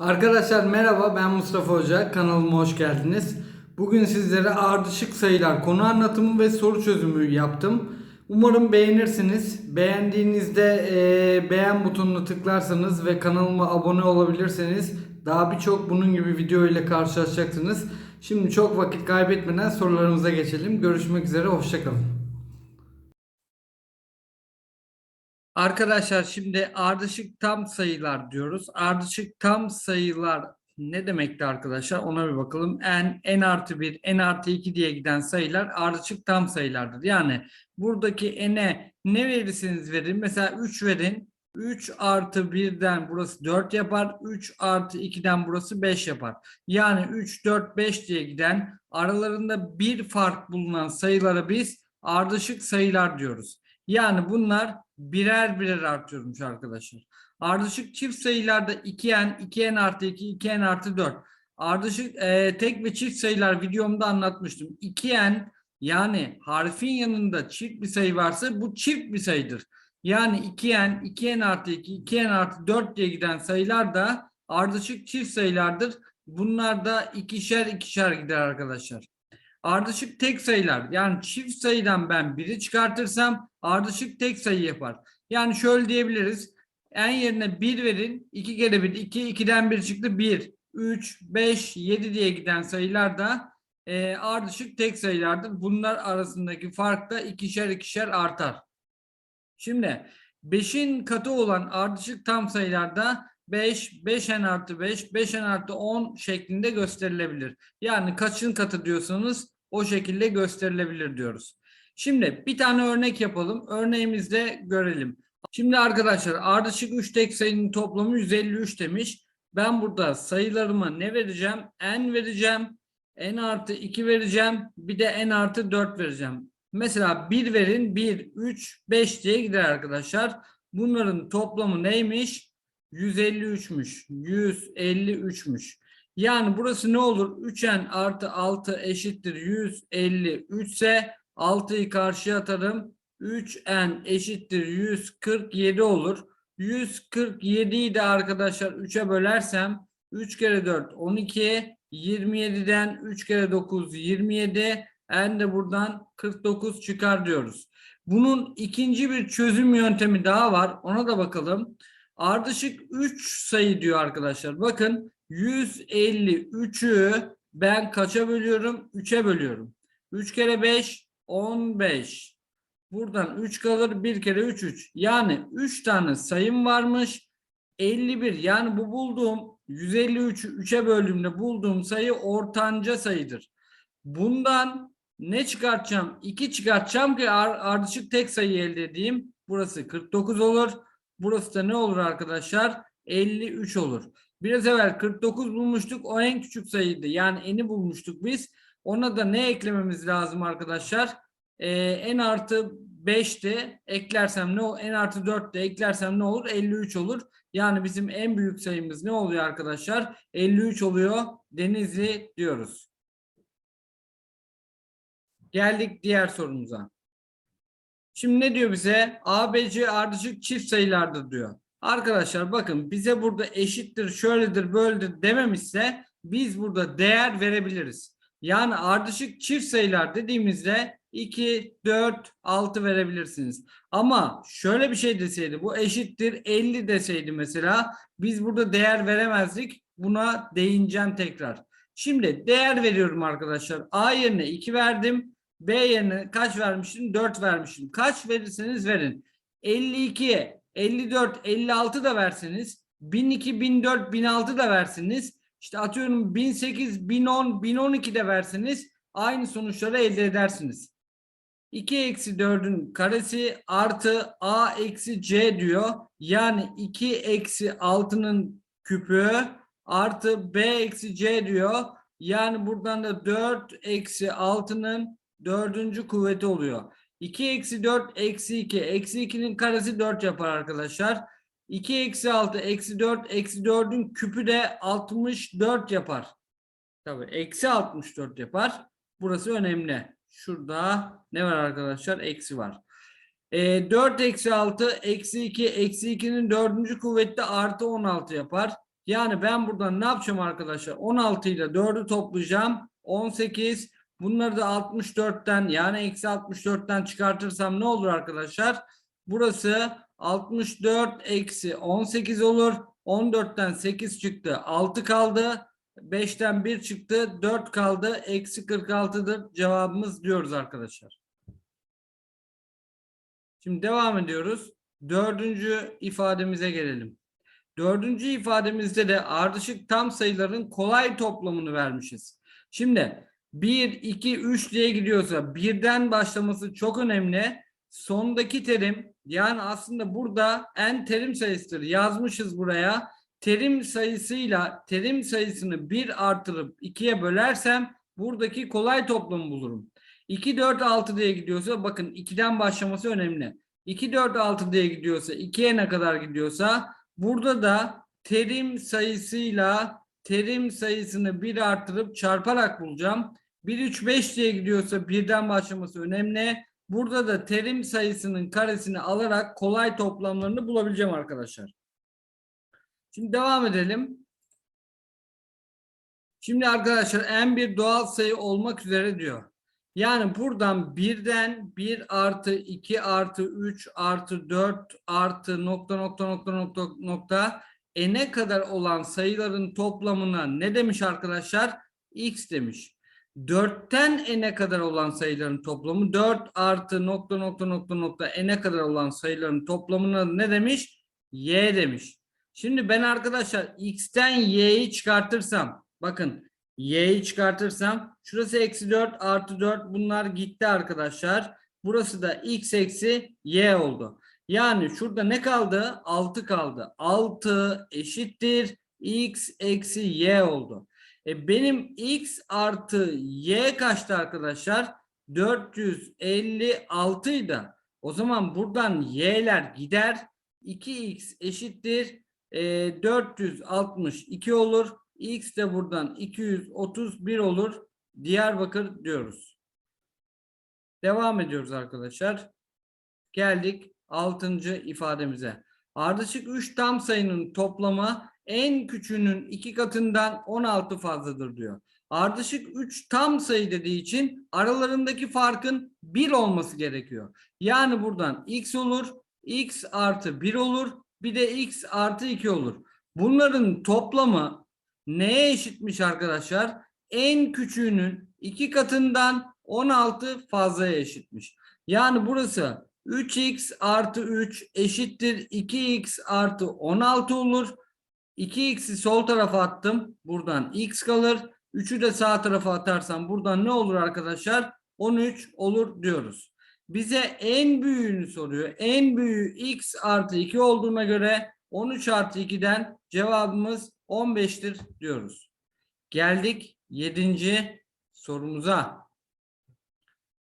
Arkadaşlar merhaba ben Mustafa Hoca kanalıma hoş geldiniz. Bugün sizlere ardışık sayılar konu anlatımı ve soru çözümü yaptım. Umarım beğenirsiniz. Beğendiğinizde eee, beğen butonuna tıklarsanız ve kanalıma abone olabilirseniz daha birçok bunun gibi video ile karşılaşacaksınız. Şimdi çok vakit kaybetmeden sorularımıza geçelim. Görüşmek üzere hoşçakalın. Arkadaşlar şimdi ardışık tam sayılar diyoruz. Ardışık tam sayılar ne demekti arkadaşlar? Ona bir bakalım. n, n artı 1, n artı 2 diye giden sayılar ardışık tam sayılardır. Yani buradaki n'e ne verirseniz verin. Mesela 3 verin. 3 artı 1'den burası 4 yapar. 3 artı 2'den burası 5 yapar. Yani 3, 4, 5 diye giden aralarında bir fark bulunan sayılara biz ardışık sayılar diyoruz. Yani bunlar birer birer artıyormuş arkadaşlar. Ardışık çift sayılarda 2n, 2n artı 2, 2n artı 4. Ardışık e, tek ve çift sayılar videomda anlatmıştım. 2n yani harfin yanında çift bir sayı varsa bu çift bir sayıdır. Yani 2n, 2n artı 2, 2n artı 4 diye giden sayılar da ardışık çift sayılardır. Bunlar da ikişer ikişer gider arkadaşlar. Ardışık tek sayılar yani çift sayıdan ben biri çıkartırsam ardışık tek sayı yapar. Yani şöyle diyebiliriz. En yerine 1 verin. 2 kere 1 2. 2'den 1 çıktı 1. 3, 5, 7 diye giden sayılar da e, ardışık tek sayılardır. Bunlar arasındaki fark da ikişer ikişer artar. Şimdi 5'in katı olan ardışık tam sayılarda 5, 5n artı 5, 5n artı 10 şeklinde gösterilebilir. Yani kaçın katı diyorsanız o şekilde gösterilebilir diyoruz. Şimdi bir tane örnek yapalım. Örneğimizde görelim. Şimdi arkadaşlar ardışık 3 tek sayının toplamı 153 demiş. Ben burada sayılarıma ne vereceğim? n vereceğim. n artı 2 vereceğim. Bir de n artı 4 vereceğim. Mesela 1 verin 1, 3, 5 diye gider arkadaşlar. Bunların toplamı neymiş? 153'müş. 153'müş. Yani burası ne olur? 3n artı 6 eşittir 153 ise 6'yı karşıya atarım. 3n eşittir 147 olur. 147'yi de arkadaşlar 3'e bölersem 3 kere 4 12 27'den 3 kere 9 27 n de buradan 49 çıkar diyoruz. Bunun ikinci bir çözüm yöntemi daha var. Ona da bakalım. Ardışık 3 sayı diyor arkadaşlar. Bakın 153'ü ben kaça bölüyorum? 3'e bölüyorum. 3 kere 5 15. Buradan 3 kalır. 1 kere 3 3. Yani 3 tane sayım varmış. 51 yani bu bulduğum 153'ü 3'e böldüğümde bulduğum sayı ortanca sayıdır. Bundan ne çıkartacağım? 2 çıkartacağım ki ar- ardışık tek sayı elde edeyim. Burası 49 olur. Burası da ne olur arkadaşlar? 53 olur. Biraz evvel 49 bulmuştuk. O en küçük sayıydı. Yani eni bulmuştuk biz. Ona da ne eklememiz lazım arkadaşlar? Ee, n artı 5'te eklersem ne olur? n artı 4 de eklersem ne olur? 53 olur. Yani bizim en büyük sayımız ne oluyor arkadaşlar? 53 oluyor. Denizli diyoruz. Geldik diğer sorumuza. Şimdi ne diyor bize? ABC ardışık çift sayılardır diyor. Arkadaşlar bakın bize burada eşittir, şöyledir, böyledir dememişse biz burada değer verebiliriz. Yani ardışık çift sayılar dediğimizde 2, 4, 6 verebilirsiniz. Ama şöyle bir şey deseydi bu eşittir 50 deseydi mesela biz burada değer veremezdik. Buna değineceğim tekrar. Şimdi değer veriyorum arkadaşlar. A yerine 2 verdim. B yerine kaç vermiştim? 4 vermiştim. Kaç verirseniz verin. 52'ye 54, 56 da verseniz 1002, 1004, 1006 da verseniz işte atıyorum 1008, 1010, 1012 de verseniz aynı sonuçları elde edersiniz. 2 eksi 4'ün karesi artı a eksi c diyor. Yani 2 eksi 6'nın küpü artı b eksi c diyor. Yani buradan da 4 eksi 6'nın dördüncü kuvveti oluyor. 2 eksi 4 eksi 2. Eksi 2'nin karesi 4 yapar arkadaşlar. 2 eksi 6 eksi 4 eksi 4'ün küpü de 64 yapar. Tabii eksi 64 yapar. Burası önemli. Şurada ne var arkadaşlar? Eksi var. E, 4 eksi 6 eksi 2 eksi 2'nin dördüncü kuvveti de artı 16 yapar. Yani ben buradan ne yapacağım arkadaşlar? 16 ile 4'ü toplayacağım. 18. Bunları da 64'ten yani eksi 64'ten çıkartırsam ne olur arkadaşlar? Burası 64 eksi 18 olur. 14'ten 8 çıktı. 6 kaldı. 5'ten 1 çıktı. 4 kaldı. Eksi 46'dır cevabımız diyoruz arkadaşlar. Şimdi devam ediyoruz. Dördüncü ifademize gelelim. Dördüncü ifademizde de ardışık tam sayıların kolay toplamını vermişiz. Şimdi 1, 2, 3 diye gidiyorsa birden başlaması çok önemli. Sondaki terim yani aslında burada en terim sayısıdır. Yazmışız buraya. Terim sayısıyla terim sayısını 1 artırıp 2'ye bölersem buradaki kolay toplamı bulurum. 2, 4, 6 diye gidiyorsa bakın 2'den başlaması önemli. 2, 4, 6 diye gidiyorsa 2'ye ne kadar gidiyorsa burada da terim sayısıyla terim sayısını 1 artırıp çarparak bulacağım. 1, 3, 5 diye gidiyorsa birden başlaması önemli. Burada da terim sayısının karesini alarak kolay toplamlarını bulabileceğim arkadaşlar. Şimdi devam edelim. Şimdi arkadaşlar en bir doğal sayı olmak üzere diyor. Yani buradan birden 1 artı 2 artı 3 artı 4 artı nokta nokta nokta nokta nokta n'e kadar olan sayıların toplamına ne demiş arkadaşlar? x demiş. 4'ten n'e kadar olan sayıların toplamı 4 artı nokta nokta nokta nokta n'e kadar olan sayıların toplamına ne demiş? y demiş. Şimdi ben arkadaşlar x'ten y'yi çıkartırsam bakın y'yi çıkartırsam şurası eksi 4 artı 4 bunlar gitti arkadaşlar. Burası da x eksi y oldu. Yani şurada ne kaldı? 6 kaldı. 6 eşittir x eksi y oldu. E benim x artı y kaçtı arkadaşlar? 456 idi. O zaman buradan y'ler gider. 2x eşittir. E, 462 olur. X de buradan 231 olur. Diyarbakır diyoruz. Devam ediyoruz arkadaşlar. Geldik 6. ifademize. Ardışık 3 tam sayının toplamı en küçüğünün iki katından 16 fazladır diyor. Ardışık 3 tam sayı dediği için aralarındaki farkın 1 olması gerekiyor. Yani buradan x olur, x artı 1 olur, bir de x artı 2 olur. Bunların toplamı neye eşitmiş arkadaşlar? En küçüğünün iki katından 16 fazlaya eşitmiş. Yani burası 3x artı 3 eşittir 2x artı 16 olur. 2x'i sol tarafa attım. Buradan x kalır. 3'ü de sağ tarafa atarsam buradan ne olur arkadaşlar? 13 olur diyoruz. Bize en büyüğünü soruyor. En büyüğü x artı 2 olduğuna göre 13 artı 2'den cevabımız 15'tir diyoruz. Geldik 7. sorumuza.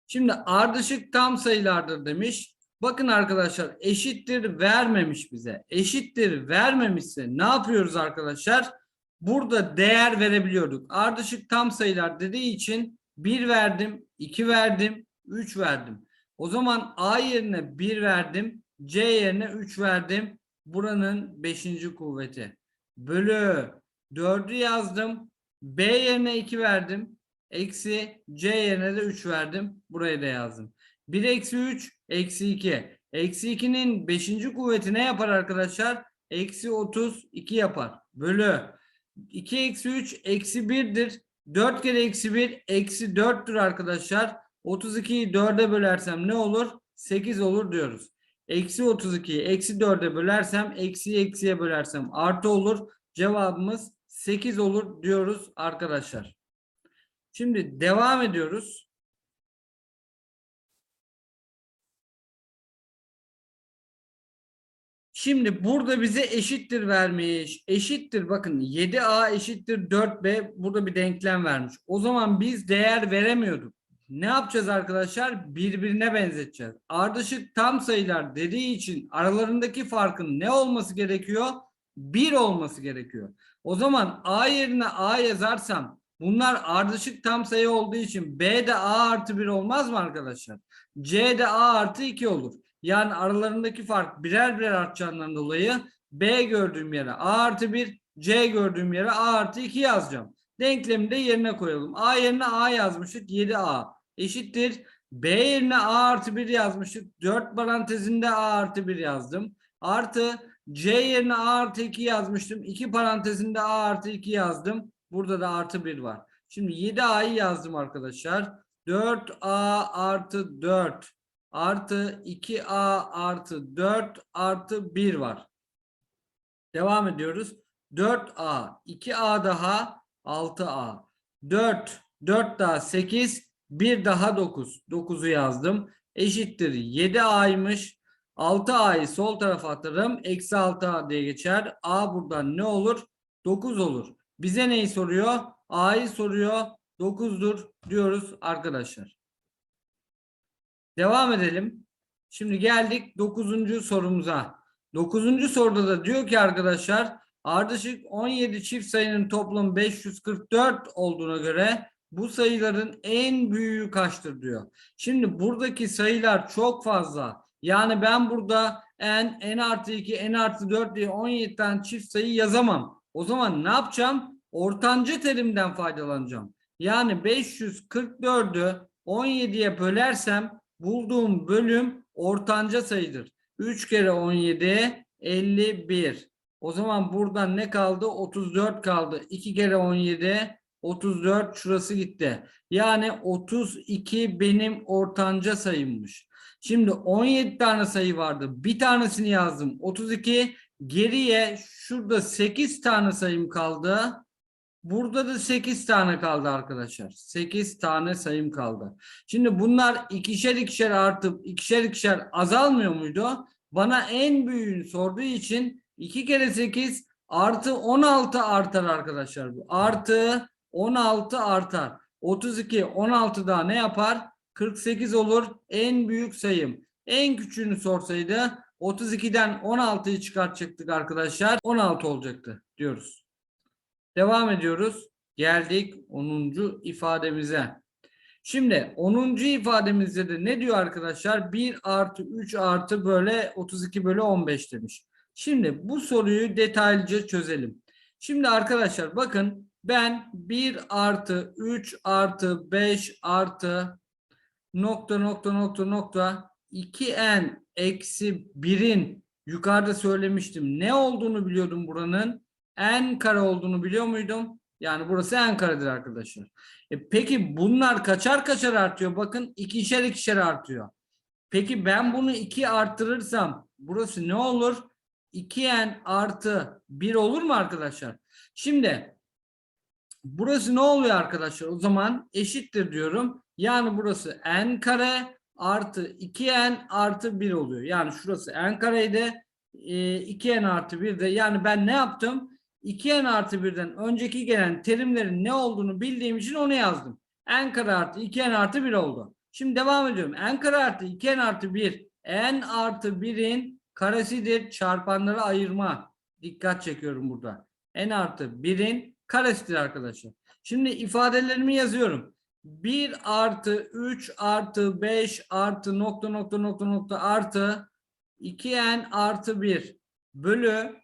Şimdi ardışık tam sayılardır demiş. Bakın arkadaşlar eşittir vermemiş bize. Eşittir vermemişse ne yapıyoruz arkadaşlar? Burada değer verebiliyorduk. Ardışık tam sayılar dediği için 1 verdim, 2 verdim, 3 verdim. O zaman A yerine 1 verdim, C yerine 3 verdim. Buranın 5. kuvveti. Bölü 4'ü yazdım. B yerine 2 verdim. Eksi C yerine de 3 verdim. Buraya da yazdım. 1 eksi 3 eksi 2. Eksi 2'nin 5. kuvveti ne yapar arkadaşlar? Eksi 32 yapar. Bölü 2 eksi 3 eksi 1'dir. 4 kere eksi 1 eksi 4'tür arkadaşlar. 32'yi 4'e bölersem ne olur? 8 olur diyoruz. Eksi 32'yi eksi 4'e bölersem eksiyi eksiye bölersem artı olur. Cevabımız 8 olur diyoruz arkadaşlar. Şimdi devam ediyoruz. Şimdi burada bize eşittir vermiş. Eşittir bakın 7A eşittir 4B burada bir denklem vermiş. O zaman biz değer veremiyorduk. Ne yapacağız arkadaşlar? Birbirine benzeteceğiz. Ardışık tam sayılar dediği için aralarındaki farkın ne olması gerekiyor? 1 olması gerekiyor. O zaman A yerine A yazarsam bunlar ardışık tam sayı olduğu için B de A artı 1 olmaz mı arkadaşlar? C de A artı 2 olur. Yani aralarındaki fark birer birer artacağından dolayı B gördüğüm yere A artı 1, C gördüğüm yere A artı 2 yazacağım. Denklemi de yerine koyalım. A yerine A yazmıştık 7A eşittir. B yerine A artı 1 yazmıştık. 4 parantezinde A artı 1 yazdım. Artı C yerine A artı 2 yazmıştım. 2 parantezinde A artı 2 yazdım. Burada da artı 1 var. Şimdi 7A'yı yazdım arkadaşlar. 4A artı 4 artı 2A artı 4 artı 1 var. Devam ediyoruz. 4A, 2A daha 6A. 4, 4 daha 8, 1 daha 9. 9'u yazdım. Eşittir 7A'ymış. 6A'yı sol tarafa atarım. Eksi 6A diye geçer. A buradan ne olur? 9 olur. Bize neyi soruyor? A'yı soruyor. 9'dur diyoruz arkadaşlar. Devam edelim. Şimdi geldik 9. sorumuza. 9. soruda da diyor ki arkadaşlar ardışık 17 çift sayının toplamı 544 olduğuna göre bu sayıların en büyüğü kaçtır diyor. Şimdi buradaki sayılar çok fazla. Yani ben burada n, n artı 2, n artı 4 diye 17 tane çift sayı yazamam. O zaman ne yapacağım? Ortancı terimden faydalanacağım. Yani 544'ü 17'ye bölersem bulduğum bölüm ortanca sayıdır. 3 kere 17 51. O zaman buradan ne kaldı? 34 kaldı. 2 kere 17 34 şurası gitti. Yani 32 benim ortanca sayımmış. Şimdi 17 tane sayı vardı. Bir tanesini yazdım. 32 geriye şurada 8 tane sayım kaldı. Burada da 8 tane kaldı arkadaşlar. 8 tane sayım kaldı. Şimdi bunlar ikişer ikişer artıp ikişer ikişer azalmıyor muydu? Bana en büyüğünü sorduğu için 2 kere 8 artı 16 artar arkadaşlar. Artı 16 artar. 32 16 daha ne yapar? 48 olur. En büyük sayım. En küçüğünü sorsaydı 32'den 16'yı çıkartacaktık arkadaşlar. 16 olacaktı diyoruz. Devam ediyoruz. Geldik 10. ifademize. Şimdi 10. ifademizde de ne diyor arkadaşlar? 1 artı 3 artı böyle 32 bölü 15 demiş. Şimdi bu soruyu detaylıca çözelim. Şimdi arkadaşlar bakın ben 1 artı 3 artı 5 artı nokta nokta nokta nokta 2n eksi 1'in yukarıda söylemiştim. Ne olduğunu biliyordum buranın n kare olduğunu biliyor muydum? Yani burası n karedir arkadaşlar. E peki bunlar kaçar kaçar artıyor? Bakın ikişer ikişer artıyor. Peki ben bunu 2 arttırırsam burası ne olur? 2n artı 1 olur mu arkadaşlar? Şimdi burası ne oluyor arkadaşlar? O zaman eşittir diyorum. Yani burası n kare artı 2n artı 1 oluyor. Yani şurası n kareydi. E, 2n artı 1 de yani ben ne yaptım? 2n artı 1'den önceki gelen terimlerin ne olduğunu bildiğim için onu yazdım. n kare artı 2n artı 1 oldu. Şimdi devam ediyorum. n kare artı 2n artı 1 n artı 1'in karesidir. Çarpanları ayırma. Dikkat çekiyorum burada. n artı 1'in karesidir arkadaşlar. Şimdi ifadelerimi yazıyorum. 1 artı 3 artı 5 artı nokta nokta nokta nokta artı 2n artı 1 bölü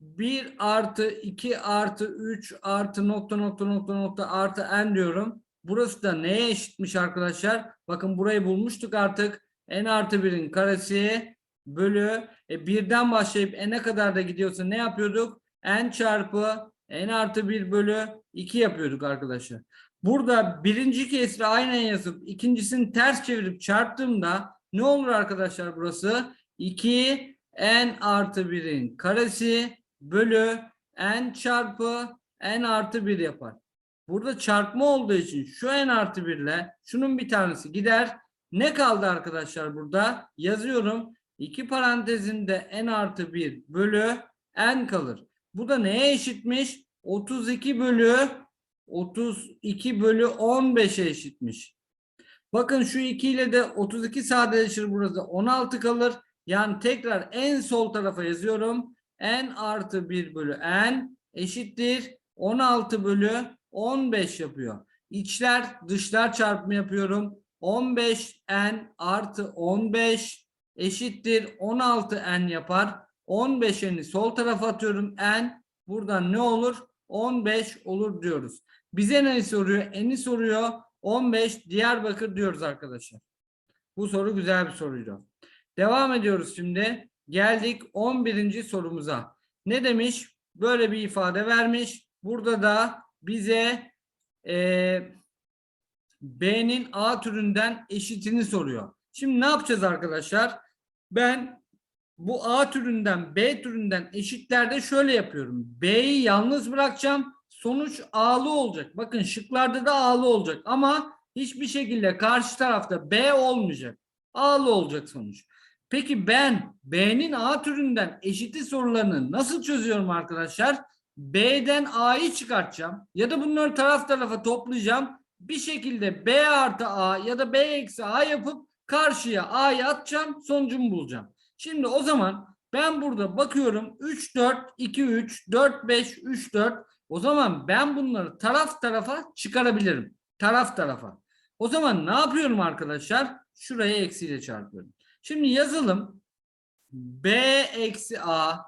1 artı 2 artı 3 artı nokta nokta nokta nokta artı n diyorum. Burası da neye eşitmiş arkadaşlar? Bakın burayı bulmuştuk artık. n artı 1'in karesi bölü e, birden başlayıp n'e kadar da gidiyorsa ne yapıyorduk? n çarpı n artı 1 bölü 2 yapıyorduk arkadaşlar. Burada birinci kesri aynen yazıp ikincisini ters çevirip çarptığımda ne olur arkadaşlar burası? 2 n artı 1'in karesi bölü n çarpı n artı 1 yapar. Burada çarpma olduğu için şu n artı 1 ile şunun bir tanesi gider. Ne kaldı arkadaşlar burada? Yazıyorum. 2 parantezinde n artı 1 bölü n kalır. Bu da neye eşitmiş? 32 bölü 32 bölü 15'e eşitmiş. Bakın şu 2 ile de 32 sadeleşir burada 16 kalır. Yani tekrar en sol tarafa yazıyorum. N artı 1 bölü n eşittir 16 bölü 15 yapıyor. İçler dışlar çarpımı yapıyorum. 15n artı 15 eşittir 16n yapar. 15'ini sol tarafa atıyorum n. buradan ne olur? 15 olur diyoruz. Bize ne soruyor? Eni soruyor. 15 Diyarbakır diyoruz arkadaşlar. Bu soru güzel bir soruydu. Devam ediyoruz şimdi. Geldik 11. sorumuza. Ne demiş? Böyle bir ifade vermiş. Burada da bize eee B'nin A türünden eşitini soruyor. Şimdi ne yapacağız arkadaşlar? Ben bu A türünden B türünden eşitlerde şöyle yapıyorum. B'yi yalnız bırakacağım. Sonuç A'lı olacak. Bakın şıklarda da A'lı olacak ama hiçbir şekilde karşı tarafta B olmayacak. A'lı olacak sonuç. Peki ben B'nin A türünden eşiti sorularını nasıl çözüyorum arkadaşlar? B'den A'yı çıkartacağım ya da bunları taraf tarafa toplayacağım. Bir şekilde B artı A ya da B eksi A yapıp karşıya A'yı atacağım sonucumu bulacağım. Şimdi o zaman ben burada bakıyorum 3 4 2 3 4 5 3 4 o zaman ben bunları taraf tarafa çıkarabilirim. Taraf tarafa. O zaman ne yapıyorum arkadaşlar? Şuraya eksiyle çarpıyorum. Şimdi yazalım. B eksi A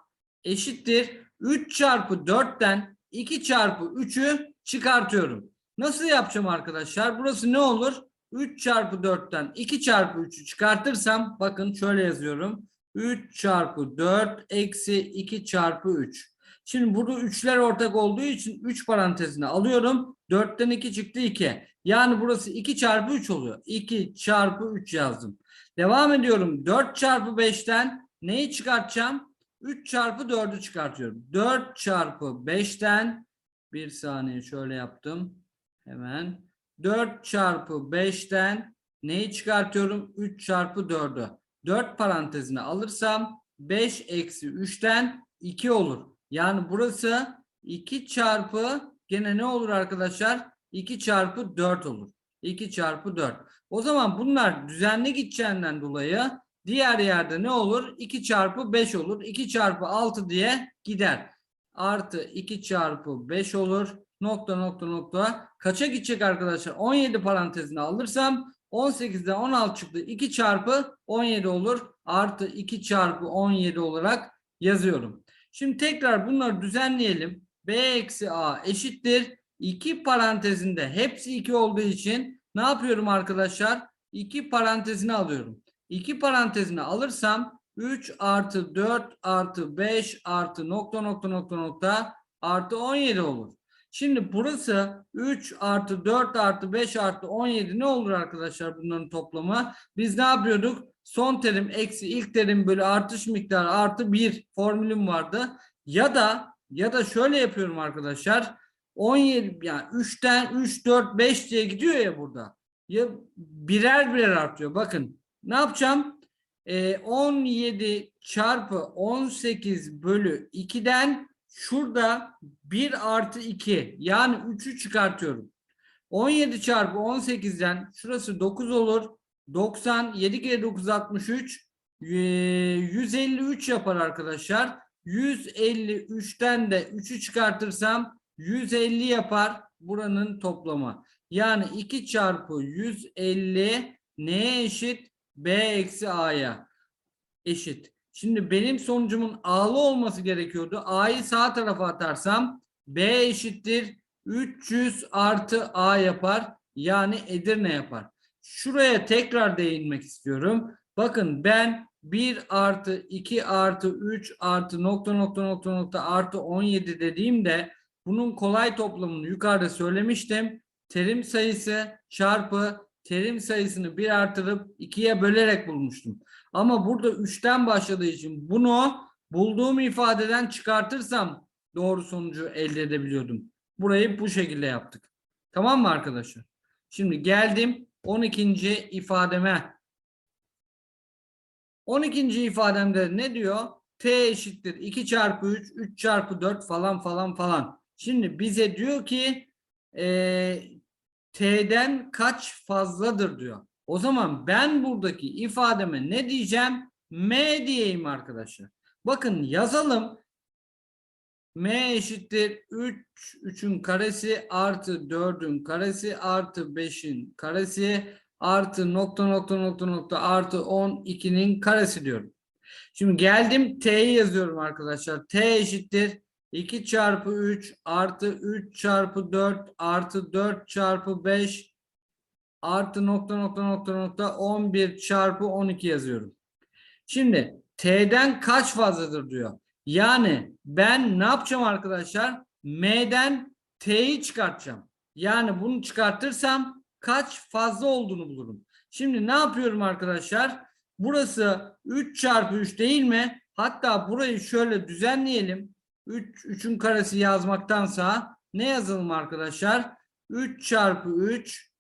eşittir 3 çarpı 4'ten 2 çarpı 3'ü çıkartıyorum. Nasıl yapacağım arkadaşlar? Burası ne olur? 3 çarpı 4'ten 2 çarpı 3'ü çıkartırsam bakın şöyle yazıyorum. 3 çarpı 4 eksi 2 çarpı 3. Şimdi burada 3'ler ortak olduğu için 3 parantezine alıyorum. 4'ten 2 çıktı 2. Yani burası 2 çarpı 3 oluyor. 2 çarpı 3 yazdım. Devam ediyorum. 4 çarpı 5'ten neyi çıkartacağım? 3 çarpı 4'ü çıkartıyorum. 4 çarpı 5'ten bir saniye şöyle yaptım. Hemen 4 çarpı 5'ten neyi çıkartıyorum? 3 çarpı 4'ü. 4 parantezine alırsam 5 eksi 3'ten 2 olur. Yani burası 2 çarpı gene ne olur arkadaşlar? 2 çarpı 4 olur. 2 çarpı 4. O zaman bunlar düzenli gideceğinden dolayı diğer yerde ne olur? 2 çarpı 5 olur. 2 çarpı 6 diye gider. Artı 2 çarpı 5 olur. Nokta nokta nokta. Kaça gidecek arkadaşlar? 17 parantezine alırsam 18'den 16 çıktı. 2 çarpı 17 olur. Artı 2 çarpı 17 olarak yazıyorum. Şimdi tekrar bunları düzenleyelim. B eksi A eşittir. 2 parantezinde hepsi 2 olduğu için ne yapıyorum arkadaşlar? 2 parantezine alıyorum. 2 parantezine alırsam 3 artı 4 artı 5 artı nokta nokta nokta nokta artı 17 olur. Şimdi burası 3 artı 4 artı 5 artı 17 ne olur arkadaşlar bunların toplamı? Biz ne yapıyorduk? Son terim eksi ilk terim bölü artış miktarı artı 1 formülüm vardı. Ya da ya da şöyle yapıyorum arkadaşlar. 17 yani 3'ten 3 4 5 diye gidiyor ya burada. Ya birer birer artıyor. Bakın ne yapacağım? Ee, 17 çarpı 18 bölü 2'den şurada 1 artı 2 yani 3'ü çıkartıyorum. 17 çarpı 18'den şurası 9 olur. 90 7 kere 9 63 153 yapar arkadaşlar. 153'ten de 3'ü çıkartırsam 150 yapar buranın toplamı. Yani 2 çarpı 150 neye eşit? B eksi A'ya eşit. Şimdi benim sonucumun A'lı olması gerekiyordu. A'yı sağ tarafa atarsam B eşittir 300 artı A yapar. Yani Edirne yapar. Şuraya tekrar değinmek istiyorum. Bakın ben 1 artı 2 artı 3 artı nokta nokta nokta nokta artı 17 dediğimde bunun kolay toplamını yukarıda söylemiştim. Terim sayısı çarpı terim sayısını 1 artırıp 2'ye bölerek bulmuştum. Ama burada 3'ten başladığı için bunu bulduğum ifadeden çıkartırsam doğru sonucu elde edebiliyordum. Burayı bu şekilde yaptık. Tamam mı arkadaşlar? Şimdi geldim 12. ifademe. 12. ifademde ne diyor? T eşittir 2 çarpı 3, 3 çarpı 4 falan falan falan. Şimdi bize diyor ki e, T'den kaç fazladır diyor. O zaman ben buradaki ifademe ne diyeceğim? M diyeyim arkadaşlar. Bakın yazalım. M eşittir 3, 3'ün karesi artı 4'ün karesi artı 5'in karesi artı nokta nokta nokta nokta artı 12'nin karesi diyorum. Şimdi geldim T'yi yazıyorum arkadaşlar. T eşittir 2 çarpı 3 artı 3 çarpı 4 artı 4 çarpı 5 artı nokta nokta nokta nokta 11 çarpı 12 yazıyorum. Şimdi T'den kaç fazladır diyor. Yani ben ne yapacağım arkadaşlar? M'den T'yi çıkartacağım. Yani bunu çıkartırsam kaç fazla olduğunu bulurum. Şimdi ne yapıyorum arkadaşlar? Burası 3 çarpı 3 değil mi? Hatta burayı şöyle düzenleyelim. 3, 3'ün karesi yazmaktansa ne yazalım arkadaşlar? 3 çarpı 3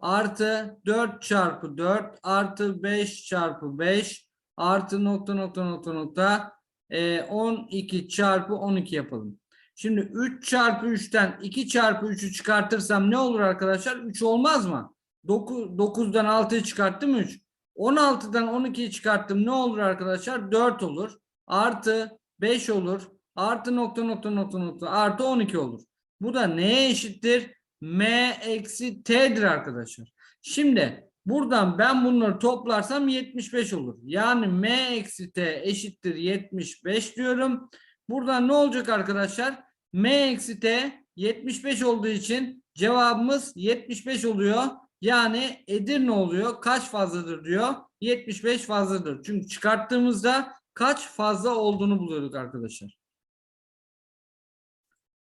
artı 4 çarpı 4 artı 5 çarpı 5 artı nokta nokta nokta nokta e, 12 çarpı 12 yapalım. Şimdi 3 çarpı 3'ten 2 çarpı 3'ü çıkartırsam ne olur arkadaşlar? 3 olmaz mı? 9, 9'dan 6'yı çıkarttım 3. 16'dan 12'yi çıkarttım ne olur arkadaşlar? 4 olur. Artı 5 olur. Artı nokta nokta nokta nokta artı 12 olur. Bu da neye eşittir? M eksi T'dir arkadaşlar. Şimdi buradan ben bunları toplarsam 75 olur. Yani M eksi T eşittir 75 diyorum. Buradan ne olacak arkadaşlar? M eksi T 75 olduğu için cevabımız 75 oluyor. Yani Edirne oluyor. Kaç fazladır diyor. 75 fazladır. Çünkü çıkarttığımızda kaç fazla olduğunu buluyorduk arkadaşlar.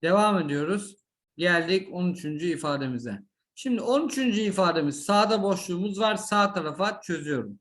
Devam ediyoruz. Geldik 13. ifademize. Şimdi 13. ifademiz sağda boşluğumuz var. Sağ tarafa çözüyorum.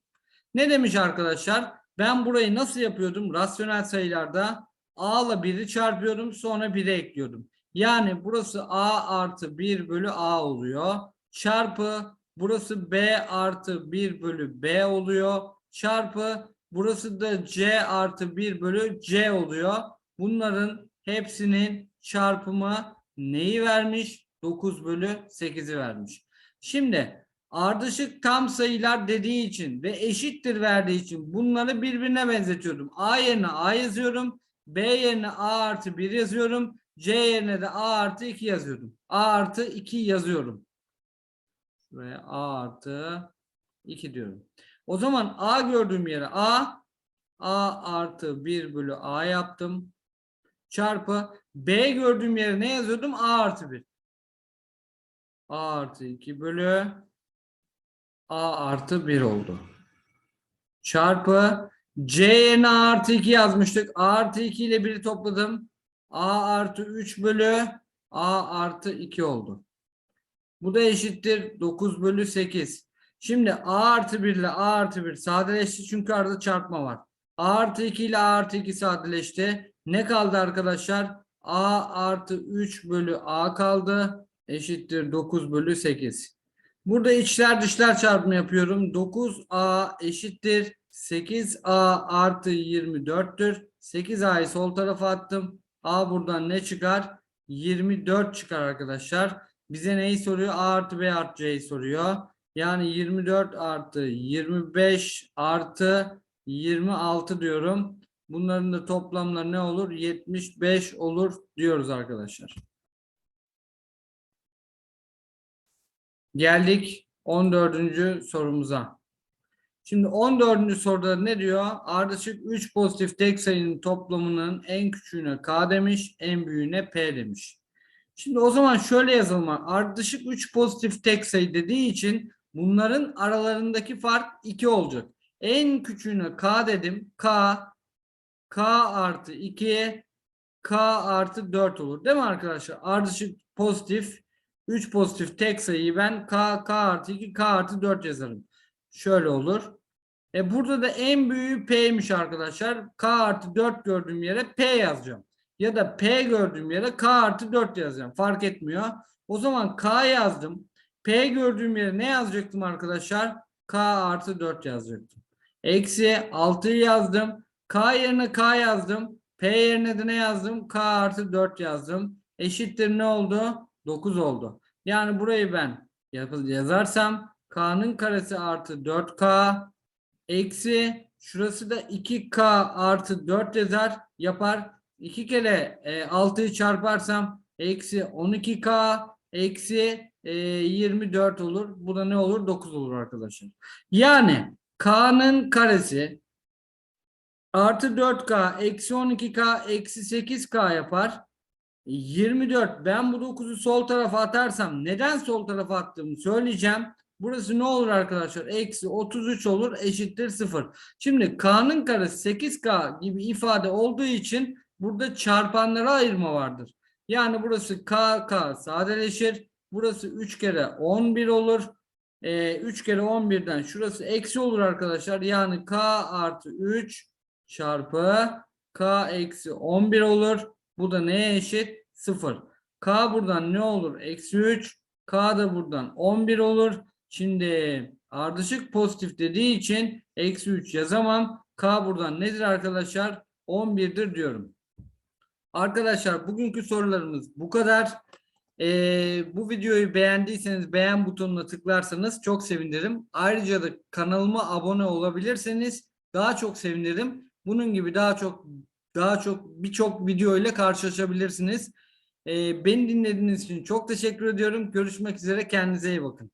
Ne demiş arkadaşlar? Ben burayı nasıl yapıyordum? Rasyonel sayılarda a ile 1'i çarpıyorum sonra 1'e ekliyordum. Yani burası a artı 1 bölü a oluyor. Çarpı burası b artı 1 bölü b oluyor. Çarpı burası da c artı 1 bölü c oluyor. Bunların hepsinin çarpımı neyi vermiş? 9 bölü 8'i vermiş. Şimdi ardışık tam sayılar dediği için ve eşittir verdiği için bunları birbirine benzetiyorum. A yerine A yazıyorum. B yerine A artı 1 yazıyorum. C yerine de A artı 2 yazıyorum. A artı 2 yazıyorum. Buraya A artı 2 diyorum. O zaman A gördüğüm yere A A artı 1 bölü A yaptım. Çarpı B gördüğüm yere ne yazıyordum? A artı 1. A artı 2 bölü A artı 1 oldu. Çarpı C yerine artı 2 yazmıştık. A artı 2 ile 1'i topladım. A artı 3 bölü A artı 2 oldu. Bu da eşittir 9 bölü 8. Şimdi A artı 1 ile A artı 1 sadeleşti çünkü arada çarpma var. A artı 2 ile A artı 2 sadeleşti. Ne kaldı arkadaşlar? A artı 3 bölü A kaldı. Eşittir 9 bölü 8. Burada içler dışlar çarpımı yapıyorum. 9A eşittir 8A artı 24'tür. 8A'yı sol tarafa attım. A buradan ne çıkar? 24 çıkar arkadaşlar. Bize neyi soruyor? A artı B artı C'yi soruyor. Yani 24 artı 25 artı 26 diyorum. Bunların da toplamları ne olur? 75 olur diyoruz arkadaşlar. Geldik 14. sorumuza. Şimdi 14. soruda ne diyor? Ardışık 3 pozitif tek sayının toplamının en küçüğüne k demiş, en büyüğüne p demiş. Şimdi o zaman şöyle yazalım. Ardışık 3 pozitif tek sayı dediği için bunların aralarındaki fark 2 olacak. En küçüğüne k dedim. k k artı 2 k artı 4 olur. Değil mi arkadaşlar? Ardışık pozitif 3 pozitif tek sayıyı ben k k artı 2 k artı 4 yazarım. Şöyle olur. E burada da en büyüğü p'ymiş arkadaşlar. k artı 4 gördüğüm yere p yazacağım. Ya da p gördüğüm yere k artı 4 yazacağım. Fark etmiyor. O zaman k yazdım. p gördüğüm yere ne yazacaktım arkadaşlar? k artı 4 yazacaktım. Eksi 6'yı yazdım. K yerine k yazdım. p yerine de ne yazdım? k artı 4 yazdım. Eşittir ne oldu? 9 oldu. Yani burayı ben yazarsam k'nın karesi artı 4k eksi şurası da 2k artı 4 yazar yapar. 2 kere e, 6'yı çarparsam eksi 12k eksi e, 24 olur. Bu da ne olur? 9 olur arkadaşlar. Yani k'nın karesi Artı 4K, eksi 12K, eksi 8K yapar. 24. Ben bu 9'u sol tarafa atarsam neden sol tarafa attığımı söyleyeceğim. Burası ne olur arkadaşlar? Eksi 33 olur eşittir 0. Şimdi K'nın karesi 8K gibi ifade olduğu için burada çarpanlara ayırma vardır. Yani burası K, K sadeleşir. Burası 3 kere 11 olur. Ee, 3 kere 11'den şurası eksi olur arkadaşlar. Yani K artı 3 çarpı K eksi 11 olur. Bu da neye eşit? 0. K buradan ne olur? Eksi 3. K da buradan 11 olur. Şimdi ardışık pozitif dediği için eksi 3 yazamam. K buradan nedir arkadaşlar? 11'dir diyorum. Arkadaşlar bugünkü sorularımız bu kadar. Ee, bu videoyu beğendiyseniz beğen butonuna tıklarsanız çok sevinirim. Ayrıca da kanalıma abone olabilirseniz daha çok sevinirim. Bunun gibi daha çok daha çok birçok video ile karşılaşabilirsiniz. Ee, beni dinlediğiniz için çok teşekkür ediyorum. Görüşmek üzere. Kendinize iyi bakın.